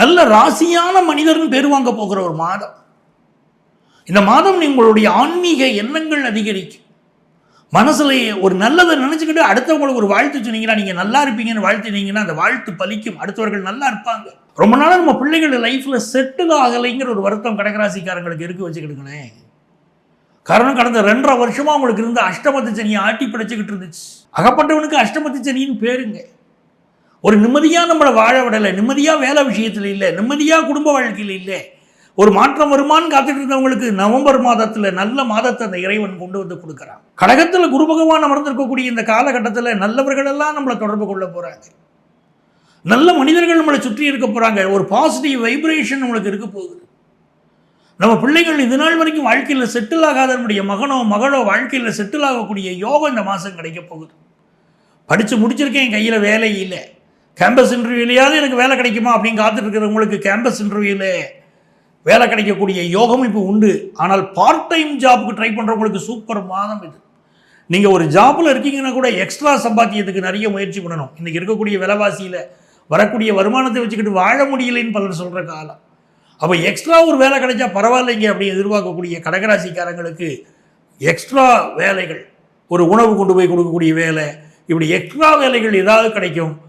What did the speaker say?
நல்ல ராசியான மனிதர்னு பேர் வாங்க போகிற ஒரு மாதம். இந்த மாதம் உங்களுடைய ஆன்மீக எண்ணங்கள் அதிகரிக்கும். மனசில் ஒரு நல்லதை நினச்சிக்கிட்டு அடுத்தவங்களுக்கு ஒரு வாழ்த்து சொன்னீங்கன்னா நீங்கள் நல்லா இருப்பீங்கன்னு வாழ்த்தினீங்கன்னா அந்த வாழ்த்து பலிக்கும். அடுத்தவர்கள் நல்லா இருப்பாங்க. ரொம்ப நாளாக நம்ம பிள்ளைகள் லைஃப்பில் செட்டில் ஆகலைங்கிற ஒரு வருத்தம் கடகராசிக்காரங்களுக்கு இருக்கு வச்சுக்கிட்டுங்களேன் காரணம் கடந்த ரெண்டரை வருஷமாக உங்களுக்கு இருந்த அஷ்டமத்து சனியை ஆட்டி பிடிச்சிக்கிட்டு இருந்துச்சு. அகப்பட்டவனுக்கு அஷ்டமத்து சனின்னு பேருங்க. ஒரு நிம்மதியாக நம்மளை வாழ விடலை நிம்மதியாக வேலை விஷயத்தில் இல்லை நிம்மதியாக குடும்ப வாழ்க்கையில் இல்லை. ஒரு மாற்றம் வருமான்னு காத்துட்டு இருந்தவங்களுக்கு நவம்பர் மாதத்தில் நல்ல மாதத்தை அந்த இறைவன் கொண்டு வந்து கொடுக்குறான். கடகத்தில் குரு பகவான் அமர்ந்திருக்கக்கூடிய இந்த காலகட்டத்தில் நல்லவர்களெல்லாம் நம்மளை தொடர்பு கொள்ள போகிறாங்க நல்ல மனிதர்கள் நம்மளை சுற்றி இருக்க போகிறாங்க ஒரு பாசிட்டிவ் வைப்ரேஷன் நம்மளுக்கு இருக்க போகுது. நம்ம பிள்ளைகள் இது நாள் வரைக்கும் வாழ்க்கையில் செட்டில் ஆகாத நம்முடைய மகனோ மகளோ வாழ்க்கையில் செட்டில் ஆகக்கூடிய யோகம் இந்த மாதம் கிடைக்க போகுது. படித்து முடிச்சிருக்கேன் என் கையில் வேலை இல்லை. கேம்பஸ் இன்டர்வியூலையாவது எனக்கு வேலை கிடைக்குமா அப்படின்னு காத்துட்டு இருக்கிறவங்களுக்கு கேம்பஸ் இன்டர்வியூவில் வேலை கிடைக்கக்கூடிய யோகம் இப்போ உண்டு. ஆனால் பார்ட் டைம் ஜாபுக்கு ட்ரை பண்ணுறவங்களுக்கு சூப்பர் மாதம் இது. நீங்கள் ஒரு ஜாப்பில் இருக்கீங்கன்னா கூட எக்ஸ்ட்ரா சம்பாத்தியத்துக்கு நிறைய முயற்சி பண்ணணும். இன்றைக்கி இருக்கக்கூடிய விலைவாசியில் வரக்கூடிய வருமானத்தை வச்சுக்கிட்டு வாழ முடியலைன்னு பலர் சொல்கிற காலம். அப்போ எக்ஸ்ட்ரா ஒரு வேலை கிடைச்சா பரவாயில்லைங்க அப்படின்னு எதிர்பார்க்கக்கூடிய கடகராசிக்காரங்களுக்கு எக்ஸ்ட்ரா வேலைகள். ஒரு உணவு கொண்டு போய் கொடுக்கக்கூடிய வேலை. இப்படி எக்ஸ்ட்ரா வேலைகள் ஏதாவது கிடைக்கும்.